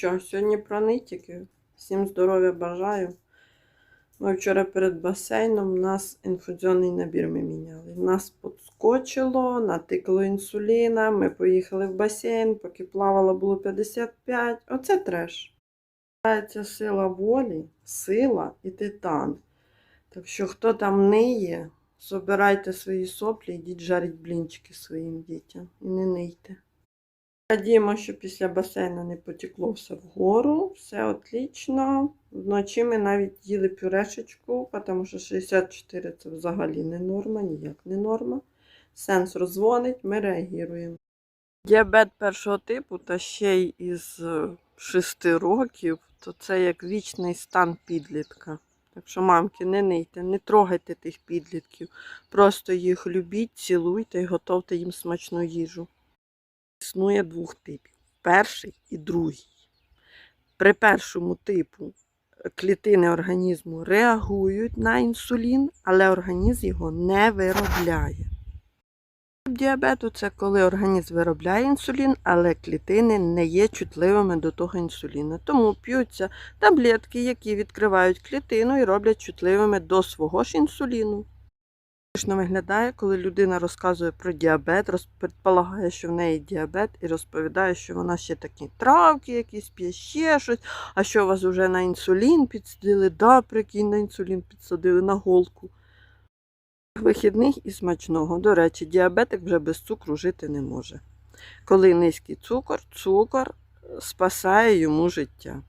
Що, сьогодні про нитики. Всім здоров'я бажаю. Ми вчора перед басейном у нас інфузіонний набір ми міняли. Нас підскочило, натикало інсуліна, ми поїхали в басейн, поки плавало було 55. Оце треш. Це сила волі, сила і титан. Так що, хто там ниє, собирайте свої соплі, йдіть жаріть блінчики своїм дітям і не нийте. Радіємо, що після басейну не потекло все вгору, все отлично. Вночі ми навіть їли пюрешечку, тому що 64 це взагалі не норма, ніяк не норма. Сенсор дзвонить, ми реагуємо. Діабет першого типу та ще й із 6 років, то це як вічний стан підлітка. Так що, мамки, не нийте, не трогайте тих підлітків. Просто їх любіть, цілуйте і готовте їм смачну їжу. Існує двох типів: перший і другий. При першому типу е, клітини організму реагують на інсулін, але організм його не виробляє. Діабету це коли організм виробляє інсулін, але клітини не є чутливими до того інсуліну. Тому п'ються таблетки, які відкривають клітину і роблять чутливими до свого ж інсуліну. Смішно виглядає, коли людина розказує про діабет, роз- предполагає, що в неї діабет, і розповідає, що вона ще такі травки якісь п'є, ще щось, а що вас вже на інсулін підсадили, да, прикинь, на інсулін підсадили на голку. Вихідних і смачного. До речі, діабетик вже без цукру жити не може. Коли низький цукор, цукор спасає йому життя.